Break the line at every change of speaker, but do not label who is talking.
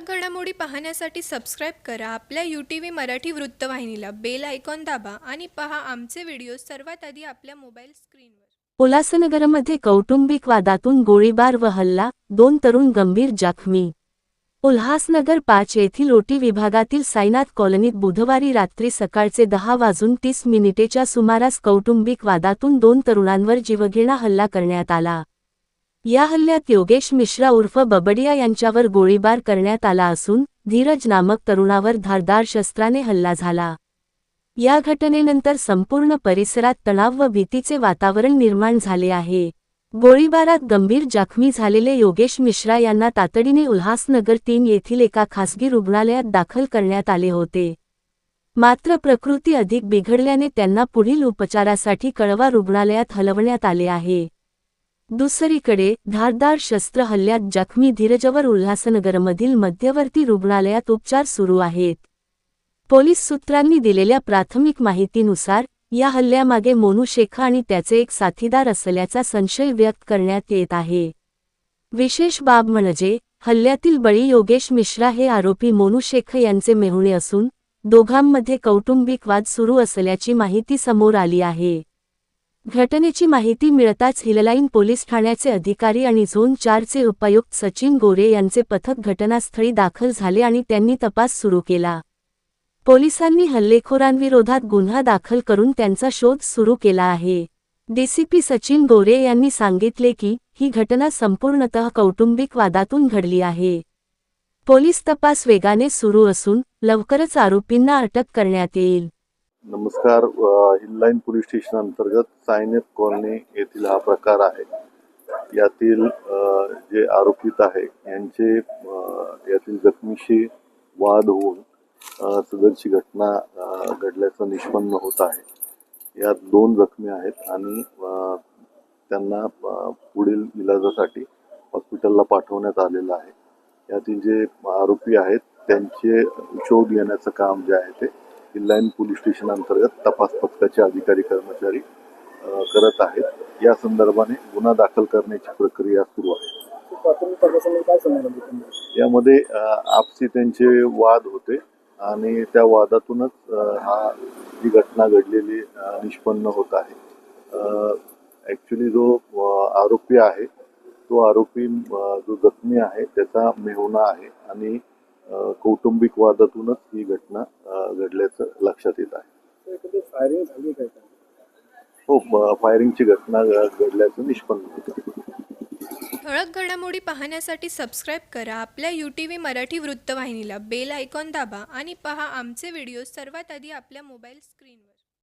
ठळक घडामोडी पाहण्यासाठी सबस्क्राईब करा. आपल्या यू टी व्ही मराठी वृत्तवाहिनीला बेल आयकॉन दाबा आणि पहा आमचे व्हिडिओ सर्वात आधी आपल्या मोबाईल स्क्रीनवर
उल्हासनगरमध्ये कौटुंबिक वादातून गोळीबार व हल्ला दोन तरुण गंभीर जखमी. उल्हासनगर पाच येथील ओटी विभागातील साईनाथ कॉलनीत बुधवारी रात्री सकाळचे दहा वाजून तीस मिनिटेच्या सुमारास कौटुंबिक वादातून दोन तरुणांवर जीवघेणा हल्ला करण्यात आला. या हल्ल्यात योगेश मिश्रा उर्फ बबडिया यांच्यावर गोळीबार करण्यात आला असून धीरज नामक तरुणावर धारदार शस्त्राने हल्ला झाला. या घटनेनंतर संपूर्ण परिसरात तणाव व भीतीचे वातावरण निर्माण झाले आहे. गोळीबारात गंभीर जखमी झालेले योगेश मिश्रा यांना तातडीने उल्हासनगर तीन येथील एका खासगी रुग्णालयात दाखल करण्यात आले होते. मात्र प्रकृती अधिक बिघडल्याने त्यांना पुढील उपचारासाठी कळवा रुग्णालयात हलवण्यात आले आहे. दुसरीकडे धारदार शस्त्र हल्ल्यात जखमी धीरजवर उल्हासनगरमधील मध्यवर्ती रुग्णालयात उपचार सुरू आहेत. पोलीस सूत्रांनी दिलेल्या प्राथमिक माहितीनुसार या हल्ल्यामागे मोनू शेखा आणि त्याचे एक साथीदार असल्याचा संशय व्यक्त करण्यात येत आहे. विशेष बाब म्हणजे हल्ल्यातील बळी योगेश मिश्रा हे आरोपी मोनू शेख यांचे मेहुणे असून दोघांमध्ये कौटुंबिक वाद सुरू असल्याची माहिती समोर आली आहे. घटनेची माहिती मिळताच हिललाईन पोलीस ठाण्याचे अधिकारी आणि झोन चारचे उपायुक्त सचिन गोरे यांचे पथक घटनास्थळी दाखल झाले आणि त्यांनी तपास सुरू केला. पोलिसांनी हल्लेखोरांविरोधात गुन्हा दाखल करून त्यांचा शोध सुरू केला आहे. डीसीपी सचिन गोरे यांनी सांगितले की ही घटना संपूर्णतः कौटुंबिक वादातून घडली आहे. पोलीस तपास वेगाने सुरू असून लवकरच आरोपींना अटक करण्यात येईल.
नमस्कार हिललाईन पोलीस स्टेशन अंतर्गत सायनेत कॉलनी येथील हा प्रकार आहे. यातील जे आरोपित आहे यांचे यातील जखमीशी वाद होऊन सदरची घटना घडल्याचं निष्पन्न होत आहे. यात दोन जखमी आहेत आणि त्यांना पुढील इलाजासाठी हॉस्पिटलला पाठवण्यात आलेलं आहे. यातील जे आरोपी आहेत त्यांचे शोध घेण्याचं काम जे आहे ते हिललाईन पोलीस स्टेशन अंतर्गत तपास पथकाचे अधिकारी कर्मचारी करत आहेत. या संदर्भाने गुन्हा दाखल करण्याची प्रक्रिया सुरू आहे. यामध्ये आपसी त्यांचे वाद होते आणि त्या वादातूनच हा जी घटना घडलेली निष्पन्न होत आहे. ॲक्च्युली जो आरोपी आहे तो आरोपी जो जखमी आहे त्याचा मेहुणा आहे आणि कौटुंबिक वादातूनच ही घटना घडल्याचं लक्षात येत आहे.
फायरिंग झाली काय
हो फायरिंगची घटना घडल्याचं निष्पन्न होतं.
ठळक घडामोडी पाहण्यासाठी सबस्क्राईब करा. आपल्या यू टी व्ही मराठी वृत्तवाहिनीला बेल आयकॉन दाबा आणि पहा आमचे व्हिडिओ सर्वात आधी आपल्या मोबाईल स्क्रीनवर